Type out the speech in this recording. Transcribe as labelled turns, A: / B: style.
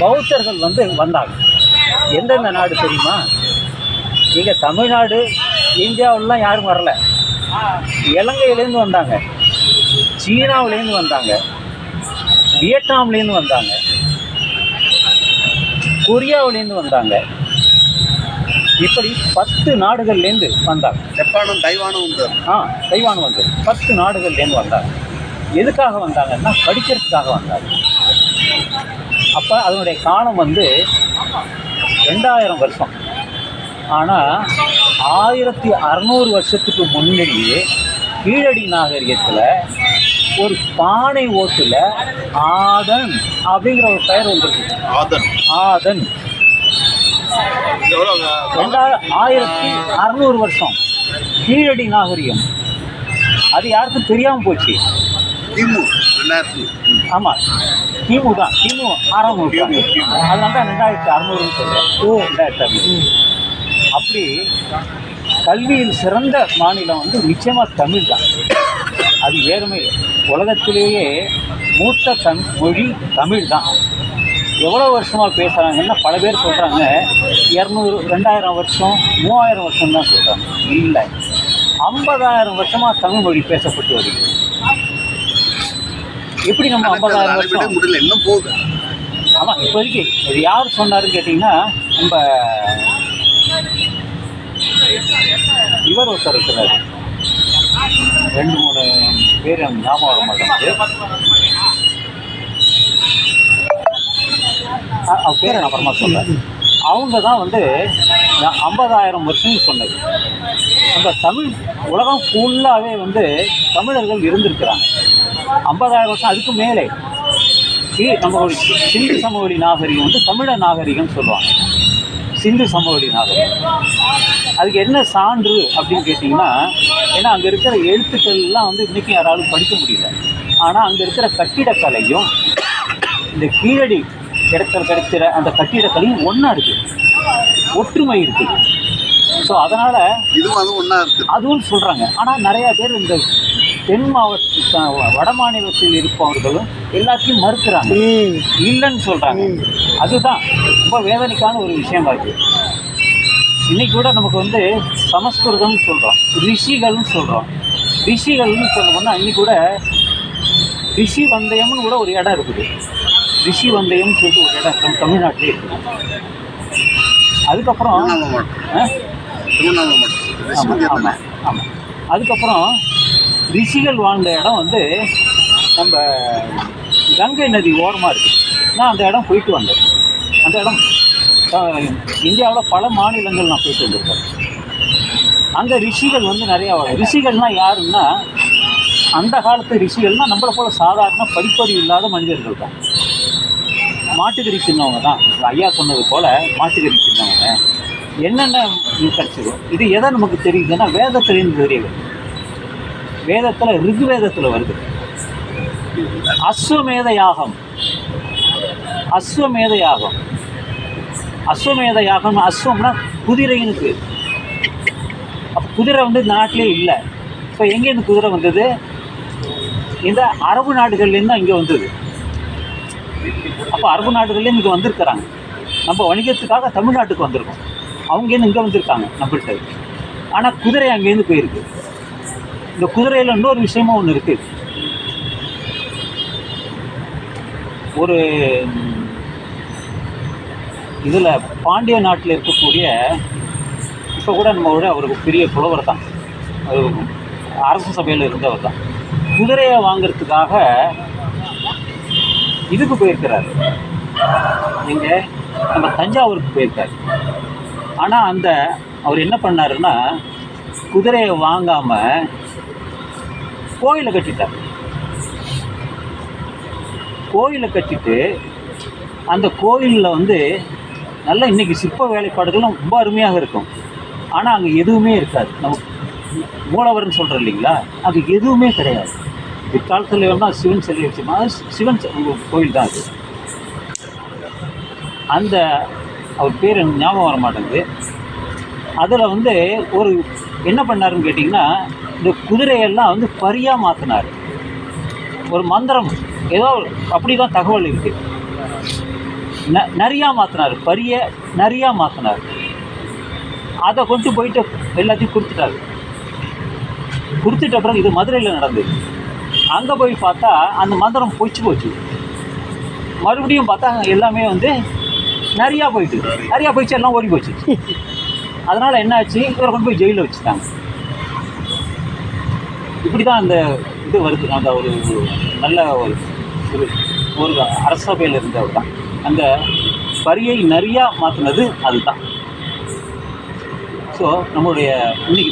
A: பௌத்தர்கள் வந்து வந்தாங்க. எந்தெந்த நாடு தெரியுமா? இங்கே தமிழ்நாடு இந்தியாவிலலாம் யாரும் வரல. இலங்கையிலேருந்து வந்தாங்க. சீனாவிலேருந்து வந்தாங்க. வியட்நாம்லேருந்து வந்தாங்க. கொரியாவிலேருந்து வந்தாங்க. இப்படி பத்து நாடுகள்லேருந்து வந்தாங்க.
B: ஜப்பானும் தைவானும் உண்டு
A: ஆ தைவான் வந்து. பத்து நாடுகள்லேருந்து வந்தாங்க. எதுக்காக வந்தாங்கன்னா படிக்கிறதுக்காக வந்தாங்க. அப்போ அதனுடைய காலம் வந்து ரெண்டாயிரம் வருஷம். ஆனால் ஆயிரத்தி அறநூறு வருஷத்துக்கு முன்னாடியே கீழடி நாகரிகத்தில் ஒரு பானை ஓட்டில் ஆதன் அப்படிங்கிற ஒரு பெயர் வந்திருக்கு
B: ஆதன்.
A: ஆதன். ரெண்டாயிரம் ஆயிரத்தி அறநூறு வருஷம். கீழடி நாகரிகம். அது யாருக்கும் தெரியாமல் போச்சு.
B: ரெண்டாயிரத்தி.
A: ஆமாம் கிமு தான். கிமு ஆறாம் நூற்றாண்டு. அதனால தான் ரெண்டாயிரத்தி அறநூறுன்னு சொல்கிறேன் ஓ ரெண்டாயிரத்தி அறநூறு. அப்படி கல்வியில் சிறந்த மாநிலம் வந்து நிச்சயமாக தமிழ் தான். அது இல்லை. உலகத்திலேயே மூத்த தம் மொழி தமிழ் தான். எவ்வளோ வருஷமாக பேசுகிறாங்கன்னா பல பேர் சொல்கிறாங்க இரநூறு ரெண்டாயிரம் வருஷம் மூவாயிரம் வருஷம் தான் சொல்கிறாங்க இல்லை. ஐம்பதாயிரம் வருஷமாக தமிழ் மொழி பேசப்பட்டு வருகிறது எப்படி நம்ம ஐம்பதாயிரம் வருஷம்?
B: முடியல இன்னும் போகுது.
A: ஆமாம் இப்போதைக்கு இது யார் சொன்னாருன்னு கேட்டிங்கன்னா நம்ம இவர் ஒருத்தர் இருக்கிறார். ரெண்டு மூணு பேர் ஞாபகம் வர மாட்டேங்குது. பேரை நான் அப்புறமா சொல்கிறேன் அவங்க தான் வந்து ஐம்பதாயிரம் வருஷம் சொன்னது. அந்த தமிழ் உலகம் ஃபுல்லாகவே வந்து தமிழர்கள் இருந்திருக்கிறாங்க. ஐம்பதாயிரம் வருஷம் அதுக்கு மேலே. நம்ம ஒரு சிந்து சமவெளி நாகரிகம் வந்து தமிழ நாகரிகம்னு சொல்லுவாங்க. சிந்து சமவெளி நாகரிகம். அதுக்கு என்ன சான்று அப்படின்னு கேட்டிங்கன்னா ஏன்னா அங்கே இருக்கிற எழுத்துக்கள்லாம் வந்து இன்றைக்கி யாராலும் படிக்க முடியல. ஆனால் அங்கே இருக்கிற கட்டிடக்கலையும் இந்த கீழடி இடத்துல கிடைக்கிற அந்த கட்டிடக்கலையும் ஒன்றா இருக்குது ஒற்றுமை இருக்குது. ஸோ அதனால்
B: இதுவும் அதுவும் ஒன்றா இருக்கு.
A: அதுவும் சொல்கிறாங்க ஆனால் நிறையா பேர் இந்த தென் மாவட்ட வட மாநிலத்தில் இருப்பவர்களும் எல்லாத்தையும் மறுக்கிறாங்க. இல்லைன்னு சொல்கிறாங்க அதுதான் ரொம்ப வேதனைக்கான ஒரு விஷயமா இருக்குது இன்னைக்கு கூட நமக்கு வந்து சமஸ்கிருதம்னு சொல்கிறோம் ரிஷிகள்னு சொல்கிறோம் ரிஷிகள்னு சொல்லணும்னா இன்னைக்கு கூட ரிஷி வந்தயம்னு கூட ஒரு இடம் இருக்குது. ரிஷி வந்தயம்னு சொல்லிட்டு ஒரு இடம் நம்ம தமிழ்நாட்டிலே இருக்குது. அதுக்கப்புறம் ஆமாம் ஆமாம் அதுக்கப்புறம் ரிஷிகள் வாழ்ந்த இடம் வந்து நம்ம கங்கை நதி ஓரமாக இருக்குது நான் அந்த இடம் போயிட்டு வந்தேன். அந்த இடம் இந்தியாவில் பல மாநிலங்கள் நான் போயிட்டு வந்திருக்கேன். அங்கே ரிஷிகள் வந்து நிறையா வரும் ரிஷிகள்னால் யாருன்னா அந்த காலத்து ரிஷிகள்னால் நம்மளை போல் சாதாரண படிப்பறிவு இல்லாத மனிதர்கள் தான். மாட்டுக்கறி சின்னவங்க தான். ஐயா சொன்னது போல் மாட்டுக்கறி சின்னவங்க என்னென்ன கிடச்சிடும் இது எதை நமக்கு தெரியுதுன்னா வேதத்திலேருந்து தெரியுது வேதத்தில் ரிகுவேதத்தில் வருது. அஸ்வமேத யாகம் அஸ்வமேத யாகம் அஸ்வமேத யாகம் அஸ்வம்னா குதிரைன்னு அப்போ குதிரை வந்து நாட்டிலே இல்லை. இப்போ எங்கேருந்து குதிரை வந்தது? இந்த அரபு நாடுகள்லேருந்து தான் இங்கே வந்தது. அப்போ அரபு நாடுகள்லேருந்து இங்கே வந்திருக்கிறாங்க. நம்ம வணிகத்துக்காக தமிழ்நாட்டுக்கு வந்திருக்கோம். அவங்கேருந்து இங்கே வந்திருக்காங்க நம்மள்கிட்ட ஆனால் குதிரை அங்கேருந்து போயிருக்கு. இந்த குதிரையில் இன்னொரு விஷயமும் ஒன்று இருக்குது ஒரு இதில் பாண்டிய நாட்டில் இருக்கக்கூடிய இப்போ கூட நம்ம விட அவருக்கு பெரிய புலவர் தான். அரசு சபையில் இருந்தவர் தான். குதிரையை வாங்குறதுக்காக இதுக்கு போயிருக்கிறார். இங்கே நம்ம தஞ்சாவூருக்கு போயிருக்காரு. ஆனால் அந்த அவர் என்ன பண்ணாருன்னா குதிரையை வாங்காமல் கோயிலை கட்டிட்டார் கோயிலை கட்டிட்டு அந்த கோயிலில் வந்து நல்ல இன்னைக்கு சிற்ப வேலைப்பாடுகள்லாம் ரொம்ப அருமையாக இருக்கும். ஆனால் அங்கே எதுவுமே இருக்காது. நம்ம மூலவர்னு சொல்கிறோம் இல்லைங்களா? அது எதுவுமே கிடையாது. பிற்காலத்தில் வேணால் சிவன் சிலை வச்சுமா சிவன் கோயில் தான் அது. அந்த அவர் பேர் எனக்கு ஞாபகம் வர மாட்டேங்குது அதில் வந்து ஒரு என்ன பண்ணாருன்னு கேட்டிங்கன்னா இந்த குதிரையெல்லாம் வந்து பரியாக மாற்றினார் ஒரு மந்திரம் ஏதோ அப்படி தான் தகவல் இருக்குது ந நிறையா மாற்றினார் பரிய நிறையா மாற்றினார் அதை கொண்டு போயிட்டு எல்லாத்தையும் கொடுத்துட்டாரு. கொடுத்துட்ட பிறகு இது மதுரையில் நடந்தது. அங்கே போய் பார்த்தா அந்த மந்திரம் பொய்ச்சு போச்சு. மறுபடியும் பார்த்தா எல்லாமே வந்து நிறையா போயிட்டு நிறையா போயிடுச்சு எல்லாம் ஓடி போச்சு அதனால் என்ன ஆச்சு? இவரை கொண்டு போய் ஜெயிலில் வச்சுட்டாங்க. இப்படி தான் அந்த இது வருது. அந்த ஒரு நல்ல ஒரு ஒரு ஒரு அரசபையில் இருந்தவர் தான் அந்த வரியை நிறையா மாற்றினது அதுதான். ஸோ நம்மளுடைய இன்னைக்கு